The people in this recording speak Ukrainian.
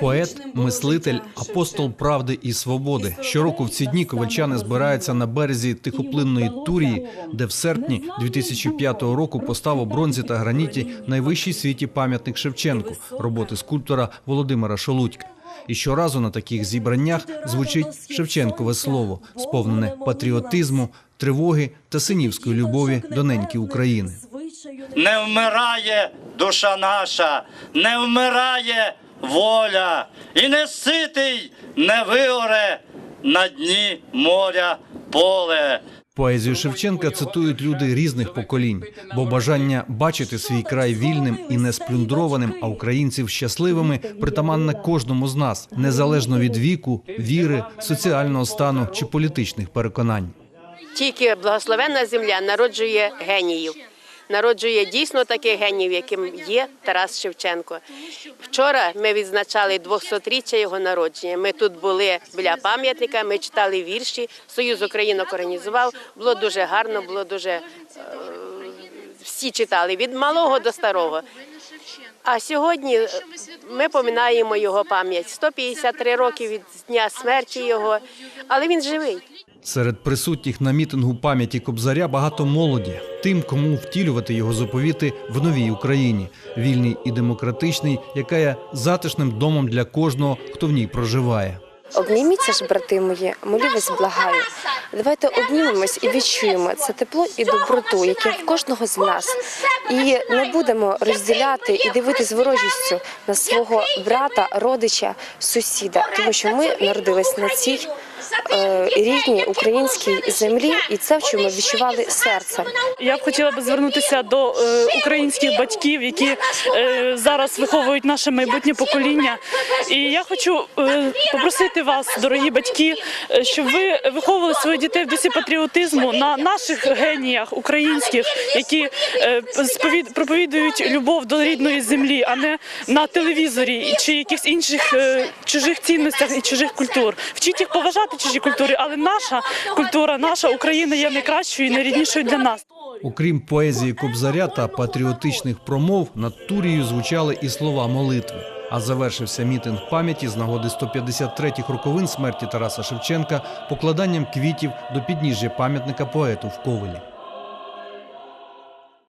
Поет, мислитель, апостол правди і свободи. Щороку в ці дні ковальчани збираються на березі тихоплинної Турії, де в серпні 2005 року постав у бронзі та граніті найвищий світі пам'ятник Шевченку, роботи скульптора Володимира Шолудька. І щоразу на таких зібраннях звучить Шевченкове слово, сповнене патріотизму, тривоги та синівської любові до неньки України. Не вмирає душа наша, не вмирає воля, і не ситий не вигоре на дні моря поле. Поезію Шевченка цитують люди різних поколінь, бо бажання бачити свій край вільним і не сплюндрованим, а українців щасливими притаманне кожному з нас, незалежно від віку, віри, соціального стану чи політичних переконань. Тільки благословенна земля народжує геніїв. Народжує дійсно таких геніїв, яким є Тарас Шевченко. Вчора ми відзначали 200-річчя його народження. Ми тут були біля пам'ятника, ми читали вірші. Союз Українок організував. Було дуже гарно, було дуже е, всі читали від малого до старого. А сьогодні ми поминаємо його пам'ять. 153 роки від дня смерті його, але він живий. Серед присутніх на мітингу пам'яті Кобзаря багато молоді, тим, кому втілювати його заповіти в новій Україні, вільній і демократичній, яка є затишним домом для кожного, хто в ній проживає. Обніміться ж, брати мої, молі вас благаю. Давайте обнімемось і відчуємо це тепло і доброту, яке в кожного з нас. І не будемо розділяти і дивитись з ворожістю на свого брата, родича, сусіда, тому що ми народились на цій рідній українській землі, і це в чому відчували серцем. Я б хотіла би звернутися до е, українських батьків, які е, зараз виховують наше майбутнє покоління. І я хочу е, попросити вас, дорогі батьки, е, щоб ви виховували своїх дітей в дусі патріотизму на наших геніях українських, які е, проповідують любов до рідної землі, а не на телевізорі чи якихось інших е, чужих цінностях і чужих культур. Вчіть їх поважати чужі культури, але наша культура, наша Україна є найкращою і найріднішою для нас. Окрім поезії Кобзаря та патріотичних промов, над Турією звучали і слова молитви. А завершився мітинг пам'яті з нагоди 153-х роковин смерті Тараса Шевченка покладанням квітів до підніжжя пам'ятника поету в Ковелі.